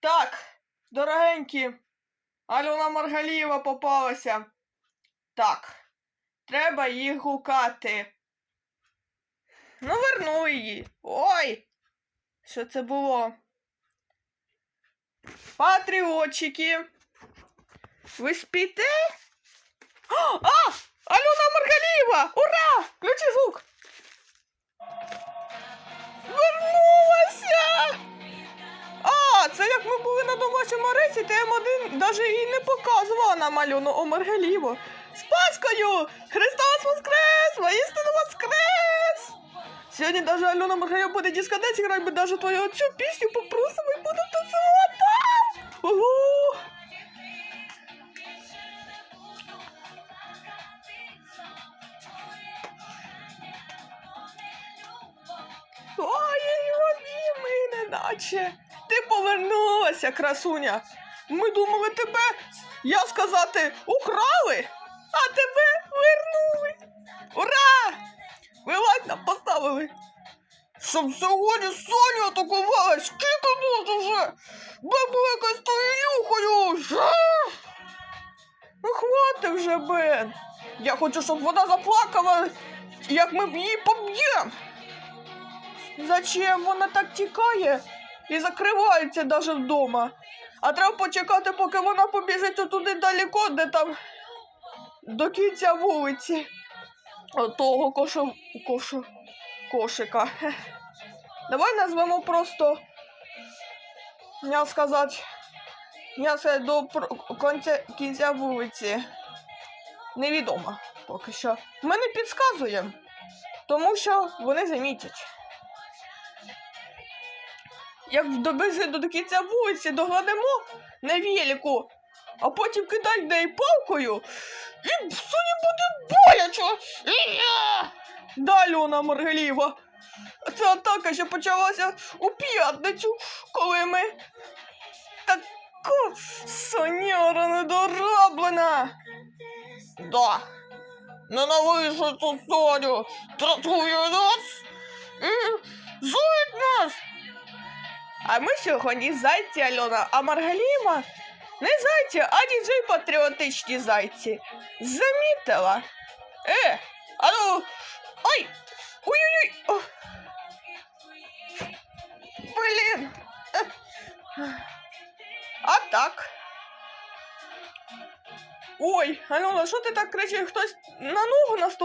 Так, дорогенькі, Альона Маргалієва попалася. Так, треба її гукати. Ну, верну її. Ой! Що це було? Патріотчики. Ви спите? О, а! Альона Маргалієва! Ура! Включи звук! На домашньому рейсі, ТМ1 навіть і не показувала нам Альону Омаргалієву. З Паскою! Христос Воскрес! Воістину Воскрес! Сьогодні даже Альона Маргалієва буде дискотеці грати, ми даже твою цю пісню попросимо і будемо танцювати! Ого! Ой, ой, неначе. Ти повернулася, красуня. Ми думали тебе, я сказати, украли, а тебе вернули. Ура! Вилазь нам поставили. Щоб сьогодні Соня атакувалась, скільки можна вже? Бабука з тою люхою. Ну хвати вже, Бен. Я хочу, щоб вона заплакала, як ми її поб'ємо. Зачем вона так тікає і закривається даже вдома? А треба почекати, поки вона побіжить туди далеко, де там до кінця вулиці. Того кошу, кошу, кошика. Давай назвемо просто, я сказати, я сказати, до кінця, кінця вулиці. Невідомо поки що. Ми не підказуємо, тому що вони замітять. Як добежи до кінця вулиці, догладемо на велику, а потім кидай неї палкою, і Соні буде боляче. Далі вона Маргаліва. Ця атака ще почалася у п'ятницю, коли ми таку соняра недороблена. Да. Ненавижу цю Соню, дратує нас А ми сьогодні зайці, Альона, а Маргаліма не зайці, а діджей патріотичні зайці. Замітила. Е, а ну, ой, ой-ой-ой. О. Блін. Е. А так. Ой, Альона, що ти так кричиш? Хтось на ногу наступив?